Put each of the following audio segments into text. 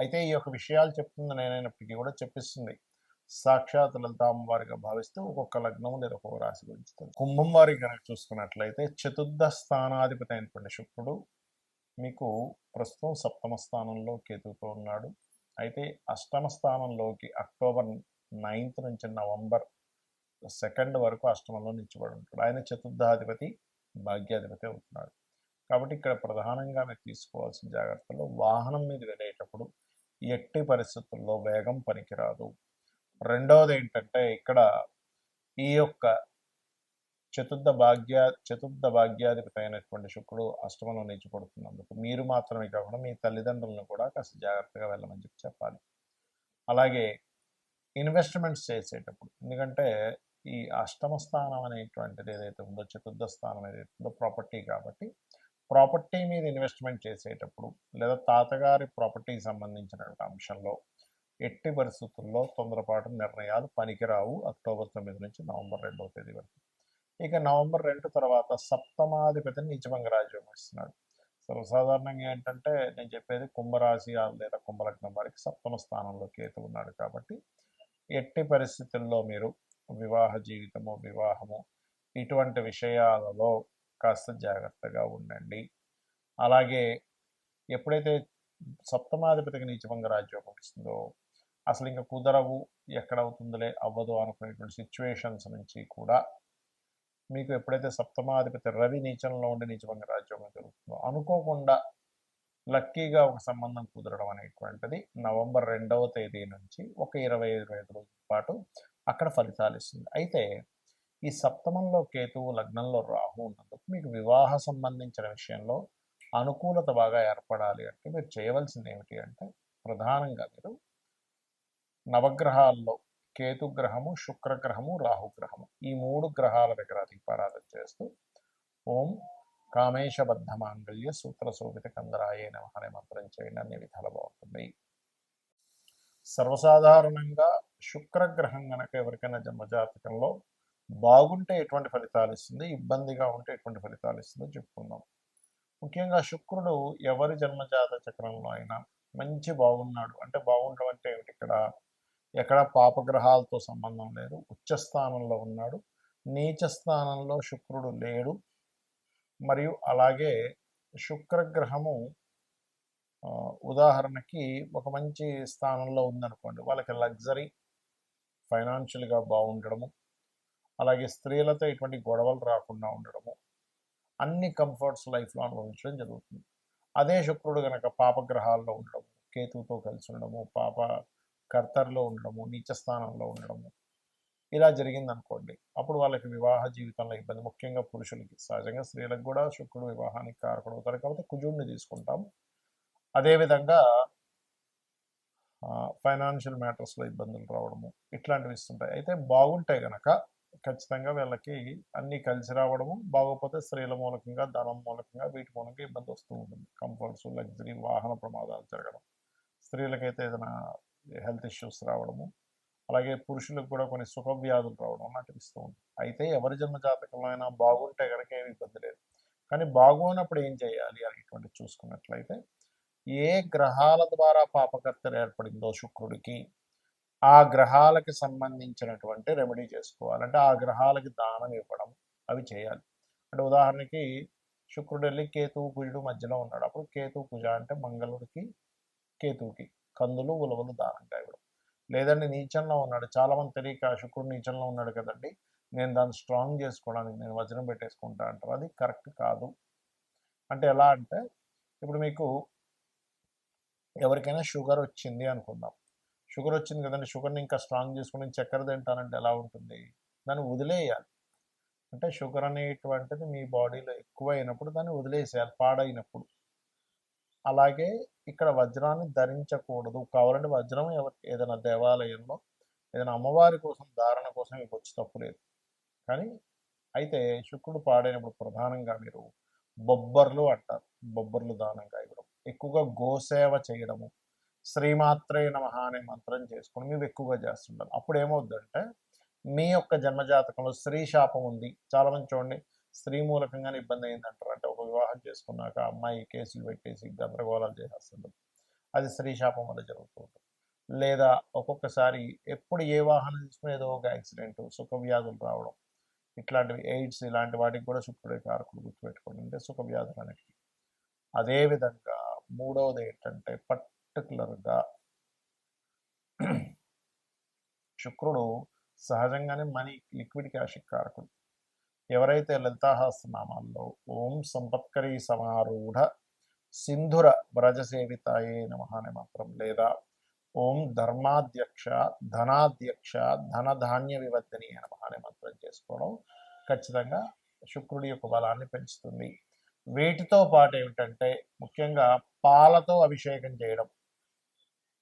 అయితే ఈ యొక్క విషయాలు చెప్తుంది నేనైనప్పటికీ కూడా చెప్పిస్తుంది. సాక్షాత్ లలితామ్మవారిగా భావిస్తూ ఒక్కొక్క లగ్నం లేదా ఒక్కొక్క రాశి గురించి కుంభం వారి కనుక చూసుకున్నట్లయితే చతుర్థ స్థానాధిపతి అయినటువంటి శుక్రుడు మీకు ప్రస్తుతం సప్తమ స్థానంలో కేతుతో ఉన్నాడు. అయితే అష్టమ స్థానంలోకి అక్టోబర్ నైన్త్ నుంచి నవంబర్ సెకండ్ వరకు అష్టమంలో నిలిచిబడి ఉంటాడు. ఆయన చతుర్థాధిపతి భాగ్యాధిపతి అవుతున్నాడు. కాబట్టి ఇక్కడ ప్రధానంగా మీరు తీసుకోవాల్సిన జాగ్రత్తలు వాహనం మీద వెళ్ళేటప్పుడు ఎట్టి పరిస్థితుల్లో వేగం పనికిరాదు. రెండవది ఏంటంటే ఇక్కడ ఈ యొక్క చతుర్థ భాగ్య చతుర్థ భాగ్యాధిపతి అయినటువంటి శుక్రుడు అష్టమంలో నిలిచిపడుతున్నందుకు మీరు మాత్రమే కాకుండా మీ తల్లిదండ్రులను కూడా కాస్త జాగ్రత్తగా వెళ్ళమని చెప్పి చెప్పాలి. అలాగే ఇన్వెస్ట్మెంట్స్ చేసేటప్పుడు ఎందుకంటే ఈ అష్టమ స్థానం అనేటువంటిది ఏదైతే ఉందో చతుర్థ స్థానం ఏదైతే ఉందో ప్రాపర్టీ కాబట్టి ప్రాపర్టీ మీద ఇన్వెస్ట్మెంట్ చేసేటప్పుడు లేదా తాతగారి ప్రాపర్టీకి సంబంధించినటువంటి అంశంలో ఎట్టి పరిస్థితుల్లో తొందరపాటు నిర్ణయాలు పనికిరావు అక్టోబర్ తొమ్మిది నుంచి నవంబర్ రెండవ తేదీ వరకు. ఇక నవంబర్ రెండు తర్వాత సప్తమాధిపతిని నీచభంగ రాజ్యం ఇస్తున్నాడు సర్వసాధారణంగా ఏంటంటే నేను చెప్పేది కుంభరాశి లేదా కుంభలగ్నం వారికి సప్తమ స్థానంలో కేతు ఉన్నాడు కాబట్టి ఎట్టి పరిస్థితుల్లో మీరు వివాహ జీవితము వివాహము ఇటువంటి విషయాలలో కాస్త జాగ్రత్తగా ఉండండి. అలాగే ఎప్పుడైతే సప్తమాధిపతికి నీచభంగ రాజ్యోగం ఇస్తుందో అసలు ఇంకా కుదరవు ఎక్కడ అవుతుందిలే అవ్వదు అనుకునేటువంటి సిచ్యువేషన్స్ నుంచి కూడా మీకు ఎప్పుడైతే సప్తమాధిపతి రవి నీచంలో ఉండి నీచభంగ రాజ్యోగం జరుగుతుందో అనుకోకుండా లక్కీగా ఒక సంబంధం కుదరడం అనేటువంటిది నవంబర్ రెండవ తేదీ నుంచి ఒక ఇరవై ఇరవై ఐదు రోజుల పాటు అక్కడ ఫలితాలు ఇస్తుంది. అయితే ఈ సప్తమంలో కేతువు లగ్నంలో రాహు ఉన్నందుకు మీకు వివాహ సంబంధించిన విషయంలో అనుకూలత బాగా ఏర్పడాలి అంటే మీరు చేయవలసింది ఏమిటి అంటే ప్రధానంగా మీరు నవగ్రహాల్లో కేతుగ్రహము శుక్రగ్రహము రాహుగ్రహము ఈ మూడు గ్రహాల దగ్గర దీపారాధన చేస్తూ ఓం కామేశబద్ధ మాంగళ్య సూత్ర శోభిత కందరాయే నమ అనే మంత్రం చేయండి. అన్ని విధాలు బాగుంటుంది. సర్వసాధారణంగా శుక్రగ్రహం గనక ఎవరికైనా జన్మజాతకంలో బాగుంటే ఎటువంటి ఫలితాలు ఇస్తుంది? ఇబ్బందిగా ఉంటే ఎటువంటి ఫలితాలు ఇస్తుందో చెప్పుకుందాం. ముఖ్యంగా శుక్రుడు ఎవరి జన్మజాత చక్రంలో అయినా మంచి బాగున్నాడు. అంటే బాగుండడం అంటే ఏమిటి? ఇక్కడ ఎక్కడ పాపగ్రహాలతో సంబంధం లేదు. ఉచ్చ స్థానంలో ఉన్నాడు. నీచ స్థానంలో శుక్రుడు లేడు. మరియు అలాగే శుక్రగ్రహము ఉదాహరణకి ఒక మంచి స్థానంలో ఉందనుకోండి. వాళ్ళకి లగ్జరీ ఫైనాన్షియల్గా బాగుండడము అలాగే స్త్రీలతో ఎటువంటి గొడవలు రాకుండా ఉండడము అన్ని కంఫర్ట్స్ లైఫ్లో అనుభవించడం జరుగుతుంది. అదే శుక్రుడు గనక పాపగ్రహాల్లో ఉండడము కేతువుతో కలిసి ఉండడము పాప కర్తర్లో ఉండడము నీచ స్థానంలో ఉండడము ఇలా జరిగింది అనుకోండి అప్పుడు వాళ్ళకి వివాహ జీవితంలో ఇబ్బంది. ముఖ్యంగా పురుషులకి సహజంగా స్త్రీలకు కూడా శుక్రుడు వివాహానికి కారకుడు అవుతారు. కాబట్టి కుజుడిని తీసుకుంటాం అదేవిధంగా ఫైనాన్షియల్ మ్యాటర్స్లో ఇబ్బందులు రావడము ఇట్లాంటివి ఇస్తుంటాయి. అయితే బాగుంటే గనక ఖచ్చితంగా వీళ్ళకి అన్నీ కలిసి రావడము బాగోకపోతే స్త్రీల మూలకంగా ధనం మూలకంగా వీటి మూలంగా ఇబ్బంది వస్తూ ఉంటుంది. కంఫర్ట్స్ లగ్జరీ వాహన ప్రమాదాలు జరగడం స్త్రీలకైతే ఏదైనా హెల్త్ ఇష్యూస్ రావడము అలాగే పురుషులకు కూడా కొన్ని సుఖ వ్యాధులు రావడం లాంటివి ఇస్తూ ఉంటుంది అయితే ఎవరి జన్మ జాతకంలో అయినా బాగుంటే కనుక ఏమి ఇబ్బంది లేదు. కానీ బాగోనప్పుడు ఏం చేయాలి అనేటువంటి చూసుకున్నట్లయితే ఏ గ్రహాల ద్వారా పాపకర్తలు ఏర్పడిందో శుక్రుడికి ఆ గ్రహాలకి సంబంధించినటువంటి రెమెడీ చేసుకోవాలంటే ఆ గ్రహాలకి దానం ఇవ్వడం అవి చేయాలి. అంటే ఉదాహరణకి శుక్రుడు వెళ్ళి కేతువు కుజుడు మధ్యలో ఉన్నాడు. అప్పుడు కేతువు కుజ అంటే మంగళుడికి కేతువుకి కందులు ఉలవలు దానంగా ఇవ్వడం లేదండి నీచంలో ఉన్నాడు. చాలామంది తెలియక శుక్రుడు నీచంలో ఉన్నాడు కదండి. నేను దాన్ని స్ట్రాంగ్ చేసుకోవడానికి నేను వజ్రం పెట్టేసుకుంటా అంటారు. అది కరెక్ట్ కాదు. అంటే ఎలా అంటే ఇప్పుడు మీకు ఎవరికైనా షుగర్ వచ్చింది అనుకుందాం. షుగర్ వచ్చింది కదండి షుగర్ని ఇంకా స్ట్రాంగ్ చేసుకుని చక్కెర తింటానంటే ఎలా ఉంటుంది? దాన్ని వదిలేయాలి. అంటే షుగర్ అనేటువంటిది మీ బాడీలో ఎక్కువ అయినప్పుడు దాన్ని వదిలేసేయాలి పాడైనప్పుడు. అలాగే ఇక్కడ వజ్రాన్ని ధరించకూడదు. కావాలంటే వజ్రం ఎవరి ఏదైనా దేవాలయంలో ఏదైనా అమ్మవారి కోసం ధారణ కోసం మీకు వచ్చి తప్పులేదు కానీ అయితే శుక్రుడు పాడైనప్పుడు ప్రధానంగా మీరు బొబ్బర్లు అంటారు. బొబ్బర్లు దానంగా ఇవ్వడం. ఎక్కువగా గోసేవ చేయడము. శ్రీమాత్రే నమ అనే మంత్రం చేసుకుని మేము ఎక్కువగా చేస్తుంటారు. అప్పుడు ఏమవుద్దంటే మీ యొక్క జన్మజాతకంలో స్త్రీ శాపం ఉంది. చాలా మంది చూడండి స్త్రీ మూలకంగానే ఇబ్బంది అయిందంటారు అంటే ఒక వివాహం చేసుకున్నాక అమ్మాయి కేసులు పెట్టేసి గందరగోళాలు చేసేస్తుంటారు అది స్త్రీ శాపం వల్ల జరుగుతూ ఉంటుంది లేదా ఒక్కొక్కసారి ఎప్పుడు ఏ వాహనం తీసుకుని ఏదో ఒక యాక్సిడెంట్ సుఖ వ్యాధులు రావడం ఇట్లాంటివి ఎయిడ్స్ ఇలాంటి వాటికి కూడా శుక్రుడే కారకుడు గుర్తుపెట్టుకోండి. అంటే సుఖ వ్యాధులు అనేవి అదేవిధంగా మూడవది ఏంటంటే పర్టికులర్గా శుక్రుడు సహజంగానే మనీ లిక్విడ్ క్యాష్ కారకుడు. ఎవరైతే లలితాహాస్నామాల్లో ఓం సంపత్కరీ సమారూఢ సింధుర వ్రజసేవితాయే నమ అనే మంత్రం లేదా ఓం ధర్మాధ్యక్ష ధనాధ్యక్ష ధనధాన్య వివర్ధని నమ అనే మంత్రం చేసుకోవడం ఖచ్చితంగా శుక్రుడి యొక్క బలాన్ని పెంచుతుంది. వీటితో పాటు ఏమిటంటే ముఖ్యంగా పాలతో అభిషేకం చేయడం.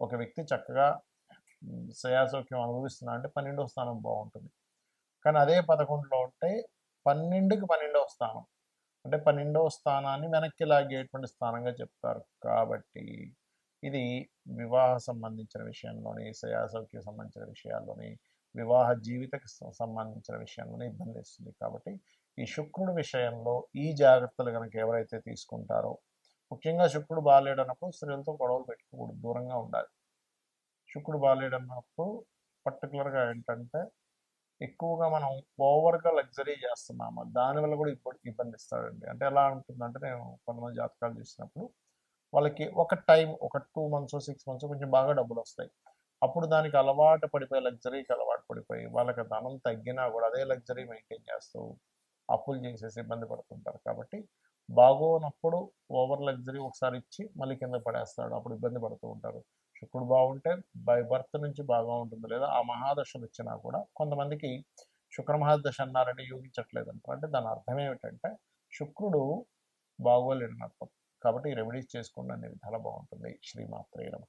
ఒక వ్యక్తి చక్కగా శ్రేయాసౌక్యం అనుభవిస్తున్నా అంటే పన్నెండవ స్థానం బాగుంటుంది. కానీ అదే పదకొండులో ఉంటే పన్నెండుకి పన్నెండవ స్థానం. అంటే పన్నెండవ స్థానాన్ని వెనక్కి లాగేటువంటి స్థానంగా చెప్తారు. కాబట్టి ఇది వివాహ సంబంధించిన విషయంలోని శ్రేయాసౌక్యం సంబంధించిన విషయాల్లోని వివాహ జీవితకి సంబంధించిన విషయంలోనే ఇబ్బంది ఇస్తుంది కాబట్టి ఈ శుక్రుడి విషయంలో ఈ జాగ్రత్తలు కనుక ఎవరైతే తీసుకుంటారో ముఖ్యంగా శుక్రుడు బాగాలేడన్నప్పుడు స్త్రీలతో గొడవలు పెట్టుకోకూడదు దూరంగా ఉండాలి. శుక్రుడు బాగాలేడన్నప్పుడు పర్టికులర్గా ఏంటంటే ఎక్కువగా మనం ఓవర్గా లగ్జరీ చేస్తున్నాము. దానివల్ల కూడా ఇప్పుడు ఇబ్బంది ఇస్తాడండి అంటే ఎలా ఉంటుందంటే నేను కొంతమంది జాతకాలు చూసినప్పుడు వాళ్ళకి ఒక టైం ఒక టూ మంత్స్ సిక్స్ మంత్స్ కొంచెం బాగా డబ్బులు వస్తాయి అప్పుడు దానికి అలవాటు పడిపోయి లగ్జరీకి అలవాటు పడిపోయి వాళ్ళకి ధనం తగ్గినా కూడా అదే లగ్జరీ మెయింటైన్ చేస్తూ అప్పులు చేసేసి ఇబ్బంది పడుతుంటారు. కాబట్టి బాగోనప్పుడు ఓవర్ లగ్జరీ ఒకసారి ఇచ్చి మళ్ళీ కింద పడేస్తాడు. అప్పుడు ఇబ్బంది పడుతూ ఉంటారు. శుక్రుడు బాగుంటే బై బర్త్ నుంచి బాగా ఉంటుంది. లేదా ఆ మహాదశలు ఇచ్చినా కూడా కొంతమందికి శుక్ర మహాదశ అన్నారంటే యోగించట్లేదు అంటారు అంటే దాని అర్థం ఏమిటంటే శుక్రుడు బాగోలేడని అర్థం కాబట్టి రెమెడీస్ చేసుకోండి అనే విధాలు బాగుంటుంది. శ్రీమాత్రే నమః.